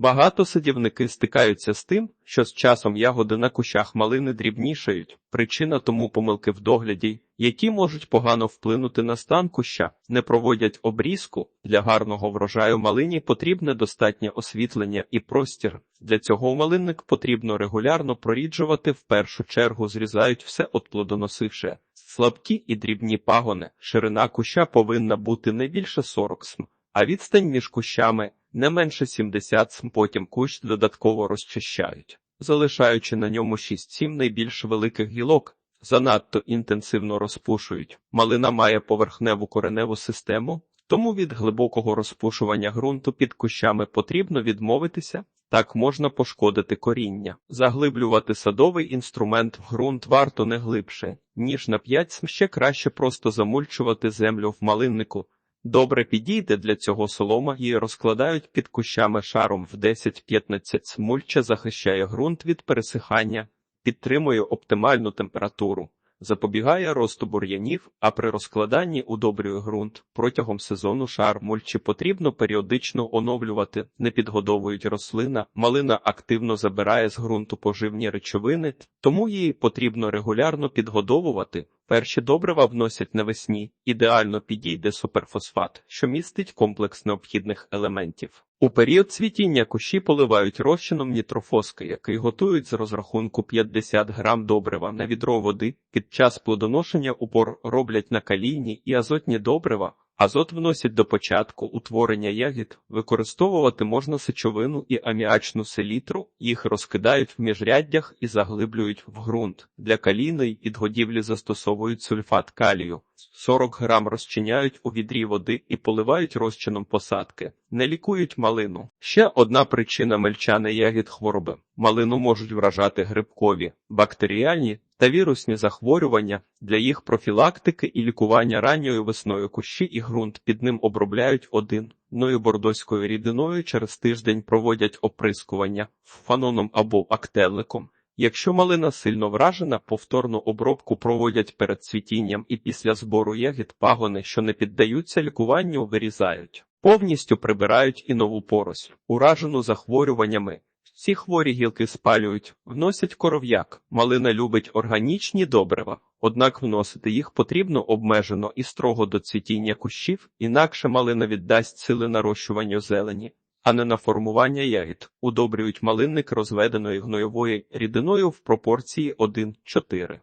Багато садівники стикаються з тим, що з часом ягоди на кущах малини дрібнішають. Причина тому помилки в догляді, які можуть погано вплинути на стан куща, не проводять обрізку. Для гарного врожаю малині потрібне достатнє освітлення і простір. Для цього малинник потрібно регулярно проріджувати, в першу чергу зрізають все от плодоносивше. Слабкі і дрібні пагони, ширина куща повинна бути не більше 40 см, а відстань між кущами не менше 70 см. Потім кущ додатково розчищають, залишаючи на ньому 6-7 найбільш великих гілок. Занадто інтенсивно розпушують. Малина має поверхневу кореневу систему, тому від глибокого розпушування ґрунту під кущами потрібно відмовитися. Так можна пошкодити коріння. Заглиблювати садовий інструмент в ґрунт варто не глибше, ніж на 5 см. Ще краще просто замульчувати землю в малиннику. Добре підійде для цього солома її розкладають під кущами шаром в 10-15 см. Мульча захищає ґрунт від пересихання, підтримує оптимальну температуру, запобігає росту бур'янів, а при розкладанні удобрює ґрунт. Протягом сезону шар мульчі потрібно періодично оновлювати, не підгодовують рослина, малина активно забирає з ґрунту поживні речовини, тому її потрібно регулярно підгодовувати. Перші добрива вносять навесні, ідеально підійде суперфосфат, що містить комплекс необхідних елементів. У період цвітіння кущі поливають розчином нітрофоски, який готують з розрахунку 50 грам добрива на відро води. Під час плодоношення упор роблять на калійні і азотні добрива. Азот вносять до початку утворення ягід, використовувати можна сечовину і аміачну селітру, їх розкидають в міжряддях і заглиблюють в ґрунт. Для калійної підгодівлі застосовують сульфат калію. 40 грам розчиняють у відрі води і поливають розчином посадки. Не лікують малину. Ще одна причина мельчани ягід хвороби. Малину можуть вражати грибкові, бактеріальні та вірусні захворювання. Для їх профілактики і лікування ранньою весною кущі і ґрунт під ним обробляють один. Ною бордоською рідиною через тиждень проводять оприскування фаноном або актеликом. Якщо малина сильно вражена, повторну обробку проводять перед цвітінням і після збору ягід пагони, що не піддаються лікуванню, вирізають. Повністю прибирають і нову поросль, уражену захворюваннями. Ці хворі гілки спалюють, вносять коров'як. Малина любить органічні добрива, однак вносити їх потрібно обмежено і строго до цвітіння кущів, інакше малина віддасть сили нарощуванню зелені, а не на формування ягід. Удобрюють малинник розведеної гнойовою рідиною в пропорції 1-4.